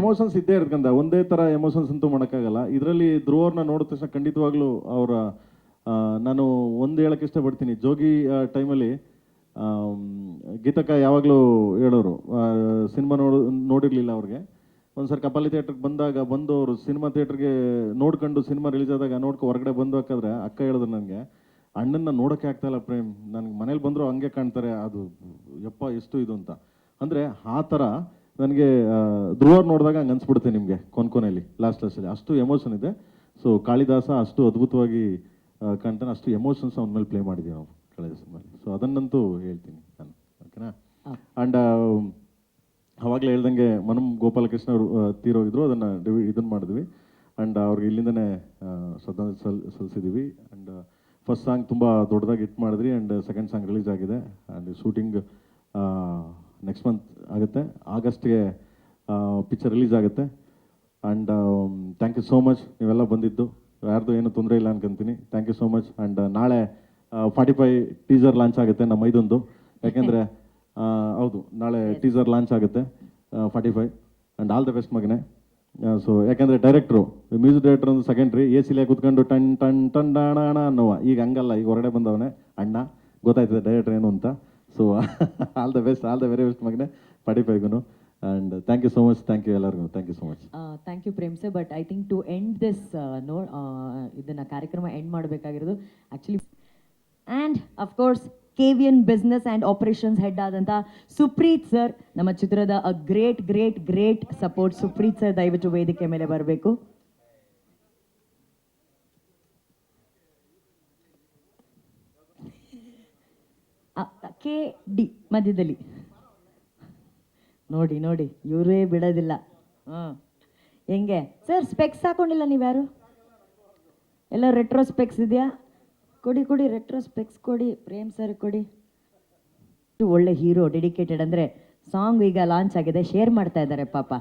Emotions ಇದ್ದೇ ಇರ್ತಕ್ಕಂಥ ಒಂದೇ ತರ ಎಮೋಷನ್ಸ್ ಅಂತೂ ಮಾಡೋಕ್ಕಾಗಲ್ಲ. ಇದರಲ್ಲಿ ಧ್ರುವರ್ನ ನೋಡಿದ ತಕ್ಷಣ ಖಂಡಿತವಾಗ್ಲೂ ಅವರ ನಾನು ಒಂದು ಹೇಳಕ್ಕೆ ಇಷ್ಟಪಡ್ತೀನಿ. ಜೋಗಿ ಟೈಮಲ್ಲಿ ಗೀತಕ ಯಾವಾಗಲೂ ಹೇಳೋರು ಸಿನಿಮಾ ನೋಡು ನೋಡಿರಲಿಲ್ಲ ಅವ್ರಿಗೆ. ಒಂದ್ಸರಿ ಕಪಾಲಿ ಥಿಯೇಟ್ರಿಗೆ ಬಂದಾಗ ಬಂದು ಅವರು ಸಿನಿಮಾ ಥಿಯೇಟ್ರಿಗೆ ನೋಡ್ಕೊಂಡು ಸಿನಿಮಾ ರಿಲೀಸ್ ಆದಾಗ ನೋಡ್ಕೊ ಹೊರಗಡೆ ಬಂದು ಹಾಕಿದ್ರೆ ಅಕ್ಕ ಹೇಳಿದ್ರು ನನಗೆ ಅಣ್ಣನ್ನ ನೋಡೋಕ್ಕೆ ಆಗ್ತಾಯಿಲ್ಲ ಇಲ್ಲ ಪ್ರೇಮ್. ನನಗೆ ಮನೇಲಿ ಬಂದರೂ ಹಂಗೆ ಕಾಣ್ತಾರೆ. ಅದು ಯಪ್ಪ ಎಷ್ಟು ಇದು ಅಂತ. ಅಂದರೆ ಆ ಥರ ನನಗೆ ಧ್ರುವ ನೋಡಿದಾಗ ಹಂಗೆ ಅನ್ಸ್ಬಿಡುತ್ತೆ ನಿಮಗೆ ಕೊನೆಯಲ್ಲಿ ಲಾಸ್ಟ್ ಲಾಸ್ಟಲ್ಲಿ ಅಷ್ಟು ಎಮೋಷನ್ ಇದೆ. ಸೊ ಕಾಳಿದಾಸ ಅಷ್ಟು ಅದ್ಭುತವಾಗಿ ಕಾಣ್ತಾನೆ ಅಷ್ಟು ಎಮೋಷನ್ಸ್ ಅವನ ಮೇಲೆ ಪ್ಲೇ ಮಾಡಿದ್ದೀವಿ ನಾವು ಕಳೆದ ಸಿನಿಮಾಲಿ ಸೊ ಅದನ್ನಂತೂ ಹೇಳ್ತೀನಿ ನಾನು ಓಕೆನಾ? ಆ್ಯಂಡ್ ಅವಾಗಲೇ ಹೇಳ್ದಂಗೆ ಮನಮ್ ಗೋಪಾಲಕೃಷ್ಣ ಅವರು ತೀರೋಗಿದ್ರು ಅದನ್ನು ಡಿವಿ ಇದನ್ನು ಮಾಡಿದ್ವಿ. ಆ್ಯಂಡ್ ಅವ್ರಿಗೆ ಇಲ್ಲಿಂದನೇ ಶ್ರದ್ಧಾಂಜಲಿ ಸಲ್ ಸಲ್ಲಿಸಿದ್ದೀವಿ ಆ್ಯಂಡ್ ಫಸ್ಟ್ ಸಾಂಗ್ ತುಂಬ ದೊಡ್ಡದಾಗಿ ಹಿಟ್ ಮಾಡಿದ್ರಿ. ಆ್ಯಂಡ್ ಸೆಕೆಂಡ್ ಸಾಂಗ್ ರಿಲೀಸ್ ಆಗಿದೆ. ಆ್ಯಂಡ್ ಶೂಟಿಂಗ್ ನೆಕ್ಸ್ಟ್ ಮಂತ್ ಆಗುತ್ತೆ. ಆಗಸ್ಟ್ಗೆ ಪಿಕ್ಚರ್ ರಿಲೀಸ್ ಆಗುತ್ತೆ. And thank you so much ನೀವೆಲ್ಲ ಬಂದಿದ್ದು. ಯಾರ್ದು ಏನು ತೊಂದರೆ ಇಲ್ಲ ಅನ್ಕೊಂತೀನಿ. Thank you so much and ನಾಳೆ ಫಾರ್ಟಿ ಫೈ ಟೀಸರ್ ಲಾಂಚ್ ಆಗುತ್ತೆ ನಮ್ಮ ಇದೊಂದು ಯಾಕೆಂದರೆ ಹೌದು ನಾಳೆ ಟೀಸರ್ ಲಾಂಚ್ ಆಗುತ್ತೆ forty five and all the best Magane. So ಯಾಕೆಂದರೆ ಡೈರೆಕ್ಟ್ರು ಮ್ಯೂಸಿಕ್ ಡೈರೆಕ್ಟರ್ ಒಂದು ಸೆಕೆಂಡ್ರಿ ಎ ಸಿಲೇ ಕೂತ್ಕೊಂಡು ಟನ್ ಟನ್ ಅಣ ಅನ್ನುವ. ಈಗ ಹಂಗಲ್ಲ ಈಗ ಹೊರಗಡೆ ಬಂದವನೇ ಅಣ್ಣ. ಗೊತ್ತಾಯ್ತದೆ ಡೈರೆಕ್ಟರ್ ಏನು ಅಂತ. So all the best all the very best ಮಗನೇ forty and thank you so much thank you ಎಲ್ಲರಿಗೂ thank you so much thank you Prem sir but I think to end this no ಇದನ್ನ ಕಾರ್ಯಕ್ರಮ end ಮಾಡಬೇಕಾಗಿರೋದು actually and of course K V N business and operations head ಆದಂಥ Supreet sir ನಮ್ಮ ಚಿತ್ರದ ಅ great great great support Supreet sir ದಯವಿಟ್ಟು ವೇದಿಕೆ ಮೇಲೆ ಬರಬೇಕು. ಕೆ, ಡಿ ಮಧ್ಯದಲ್ಲಿ. ನೋಡಿ ನೋಡಿ, ಇವರೇ ಬಿಡೋದಿಲ್ಲ. ಹಾಂ ಹೆಂಗೆ? ಸರ್ ಸ್ಪೆಕ್ಸ್ ಹಾಕೊಂಡಿಲ್ಲ ನೀವ್ಯಾರು? ಎಲ್ಲ ರೆಟ್ರೋ ಸ್ಪೆಕ್ಸ್ ಇದೆಯಾ? ಕೊಡಿ ಕೊಡಿ ರೆಟ್ರೋ ಸ್ಪೆಕ್ಸ್ ಕೊಡಿ, ಪ್ರೇಮ್ ಸರ್ ಕೊಡಿ. ಒಳ್ಳೆ ಹೀರೋ ಡೆಡಿಕೇಟೆಡ್ ಅಂದರೆ ಸಾಂಗ್ ಈಗ ಲಾಂಚ್ ಆಗಿದೆ. ಶೇರ್ ಮಾಡ್ತಾ ಇದ್ದಾರೆ ಪಾಪ.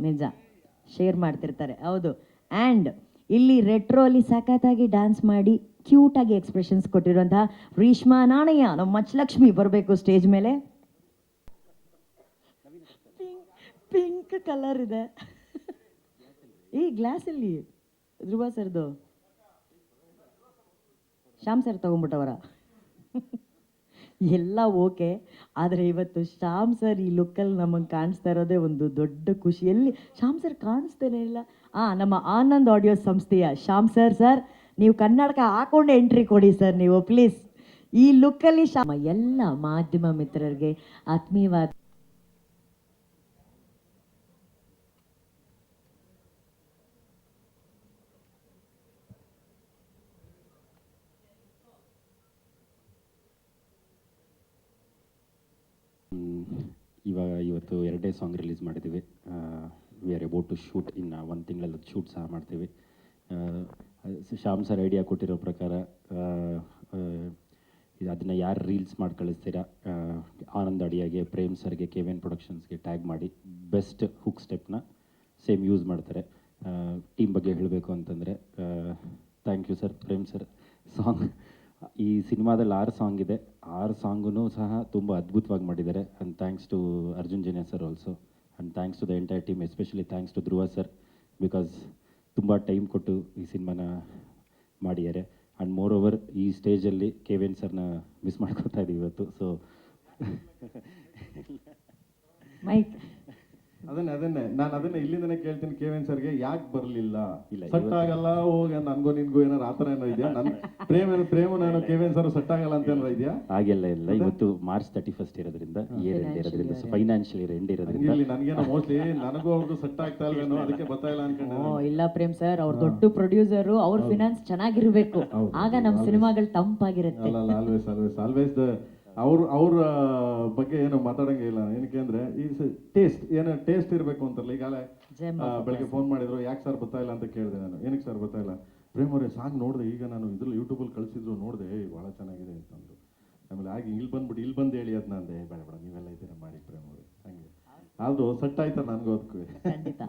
ನಿಜ. ಶೇರ್ ಮಾಡ್ತಿರ್ತಾರೆ. ಹೌದು. ಆ್ಯಂಡ್ ಇಲ್ಲಿ ರೆಟ್ರೋ ಅಲ್ಲಿ ಸಖತ್ತಾಗಿ ಡ್ಯಾನ್ಸ್ ಮಾಡಿ ಕ್ಯೂಟಾಗಿ ಎಕ್ಸ್ಪ್ರೆಷನ್ಸ್ ಕೊಟ್ಟಿರುವಂತಹ ರೀಷ್ಮಾ ನಾಣಯ್ಯ. ನಮ್ಮ ಮಚ್ಚಲಕ್ಷ್ಮಿ ಬರಬೇಕು ಸ್ಟೇಜ್ ಮೇಲೆ. ಪಿಂಕ್ ಕಲರ್ ಇದೆ. ಈ ಗ್ಲಾಸಲ್ಲಿ ಧ್ರುವ ಸರ್ದು. ಶ್ಯಾಮ್ ಸರ್ ತಗೊಂಡ್ಬಿಟ್ಟವರ. ಎಲ್ಲ ಓಕೆ. ಆದರೆ ಇವತ್ತು ಶ್ಯಾಮ್ ಸರ್ ಈ ಲುಕ್ಕಲ್ಲಿ ನಮಗೆ ಕಾಣಿಸ್ತಾ ಇರೋದೇ ಒಂದು ದೊಡ್ಡ ಖುಷಿ. ಎಲ್ಲಿ? ಶ್ಯಾಮ್ ಸರ್ ಕಾಣಿಸ್ತೇನೆ ಇಲ್ಲ. ಆ ನಮ್ಮ ಆನಂದ್ ಆಡಿಯೋ ಸಂಸ್ಥೆಯ ಶ್ಯಾಮ್ ಸರ್ ಸರ್. ನೀವು ಕನ್ನಡಕ ಹಾಕೊಂಡು ಎಂಟ್ರಿ ಕೊಡಿ ಸರ್ ನೀವು ಪ್ಲೀಸ್ ಈ ಲುಕ್ಕಲ್ಲಿ ಶ್ಯಾಮ ಎಲ್ಲ ಮಾಧ್ಯಮ ಮಿತ್ರರಿಗೆ ಆತ್ಮೀಯವಾದ ಇವಾಗ ಇವತ್ತು ಎರಡೇ ಸಾಂಗ್ ರಿಲೀಸ್ ಮಾಡಿದ್ದೀವಿ. We are about to shoot ಇನ್ನು ಒಂದು ತಿಂಗಳಲ್ಲಿ ಶೂಟ್ ಸಹ ಮಾಡ್ತೀವಿ. ಶ್ಯಾಮ್ ಸರ್ ಐಡಿಯಾ ಕೊಟ್ಟಿರೋ ಪ್ರಕಾರ ಇದು ಅದನ್ನು ಯಾರು ರೀಲ್ಸ್ ಮಾಡಿ ಕಳಿಸ್ತೀರಾ ಆನಂದ್ ಅಡಿಯಾಗೆ, ಪ್ರೇಮ್ ಸರ್ಗೆ ಕೆ ಎನ್ ಪ್ರೊಡಕ್ಷನ್ಸ್ಗೆ ಟ್ಯಾಗ್ ಮಾಡಿ ಬೆಸ್ಟ್ ಹುಕ್ ಸ್ಟೆಪ್ನ ಸೇಮ್ ಯೂಸ್ ಮಾಡ್ತಾರೆ. ಟೀಮ್ ಬಗ್ಗೆ ಹೇಳಬೇಕು ಅಂತಂದರೆ thank you sir Prem sir song ಈ ಸಿನಿಮಾದಲ್ಲಿ ಆರು ಸಾಂಗ್ ಇದೆ. ಆರು ಸಾಂಗೂ ಸಹ ತುಂಬ ಅದ್ಭುತವಾಗಿ ಮಾಡಿದ್ದಾರೆ. And thanks to Arjun Janya sir also and thanks to the entire team especially thanks to Dhruva sir because ತುಂಬ ಟೈಮ್ ಕೊಟ್ಟು ಈ ಸಿನಿಮಾನ ಮಾಡಿದ್ದಾರೆ. ಆ್ಯಂಡ್ ಮೋರ್ ಓವರ್ ಈ ಸ್ಟೇಜಲ್ಲಿ ಕೆ ವಿ ಸರ್ನ ಮಿಸ್ ಮಾಡ್ಕೊತಾ ಇದ್ದೀವಿ ಇವತ್ತು ಸೊ ಮೈಕ್ ಅದನ್ನೇ ಅದನ್ನೇ. ನಾನು ಅದನ್ನ ಇಲ್ಲಿಂದನೇ ಕೇಳ್ತೀನಿ ಕೆ ಎನ್ ಸರ್ಗೆ ಯಾಕೆ ಬರಲಿಲ್ಲ? ಇಲ್ಲ, ಸೆಟ್ ಆಗಲ್ಲ ಹೋಗಿ ನನ್ಗೂ ನಿನ್ಗೂ ಏನಾರು ಆತರ ಏನೋ ಇದೆಯಾ? ನನ್ ಪ್ರೇಮ ಏನು ಪ್ರೇಮ ನಾನು ಕೆ ಎನ್ ಸರ್ ಸೆಟ್ ಆಗಲ್ಲ ಅಂತ ಏನಾರ ಇದೆಯಾ? ಹಾಗೆಲ್ಲ ಇಲ್ಲ. ಇವತ್ತು ಮಾರ್ಚ್ ತರ್ಟಿ ಫಸ್ಟ್ ಇರೋದ್ರಿಂದ ಇಯರ್ ಎಂಡ್ ಇರೋದ್ರಿಂದ ಫೈನಾನ್ಷಿಯಲ್ ಇಯರ್ ಎಂಡ್ ಇರೋದ್ರಿಂದ. ಇಲ್ಲಿ ನನಗೇನೋ ಮೋಸ್ಟ್ಲಿ ನನಗೂ ಅವ್ರಿಗೂ ಸೆಟ್ ಆಗ್ತಾ ಇಲ್ವೇನೋ ಅದಕ್ಕೆ ಬರ್ತಾ ಇಲ್ಲ ಅನ್ಕೊಂಡೆ ಓ ಇಲ್ಲ ಪ್ರೇಮ್ ಸರ್ ಅವ್ರ ದೊಡ್ಡ ಪ್ರೊಡ್ಯೂಸರ್ ಅವ್ರ ಫಿನಾನ್ಸ್ ಚೆನ್ನಾಗಿರ್ಬೇಕು. ಆಗ ನಮ್ಮ ಸಿನಿಮಾಗಳು ತಂಪಾಗಿರುತ್ತೆ. ಅಲ್ಲ ಅಲ್ಲ ಆಲ್ವೇಸ್ ಆಲ್ವೇಸ್ ಆಲ್ವೇಸ್ ದ ಅವ್ರ ಅವ್ರ ಬಗ್ಗೆ ಏನು ಮಾತಾಡಂಗೆ ಇಲ್ಲ. ಏನಕ್ಕೆ ಅಂದ್ರೆ ಈ ಟೇಸ್ಟ್ ಏನೋ ಟೇಸ್ಟ್ ಇರಬೇಕು ಅಂತಾರಲ್ಲ ಈಗಾಗಲೇ ಬೆಳಿಗ್ಗೆ ಫೋನ್ ಮಾಡಿದ್ರು ಯಾಕೆ ಸರ್ ಬರ್ತಾ ಇಲ್ಲ ಅಂತ ಕೇಳಿದೆ ನಾನು. ಏನಕ್ಕೆ ಸರ್ ಬರ್ತಾ ಇಲ್ಲ? ಪ್ರೇಮ್ ಅವರೇ ಸಾಂಗ್ ನೋಡಿದೆ ಈಗ ನಾನು ಇದ್ರಲ್ಲಿ ಯೂಟ್ಯೂಬಲ್ಲಿ ಕಳಿಸಿದ್ರು ನೋಡಿದೆ ಬಾಳ ಭಾಳ ಚೆನ್ನಾಗಿದೆ ಅಂತಂದ್ರು ಆಮೇಲೆ ಆಗಿ ಇಲ್ಲಿ ಬಂದ್ಬಿಟ್ಟು ಇಲ್ಲಿ ಬಂದು ಹೇಳಿ ಅದನ್ನ ಅಂದೆ ಬೇಡ ಬೇಡ ನೀವೆಲ್ಲ ಇದ್ದೀರಾ ಮಾಡಿ ಪ್ರೇಮ್ ಅವ್ರೆ. ಹಂಗೆ. ಆದ್ರೂ ಸೆಟ್ ಆಯ್ತಾ ನನಗೂ ಅದಕ್ಕೂ ಖಂಡಿತ.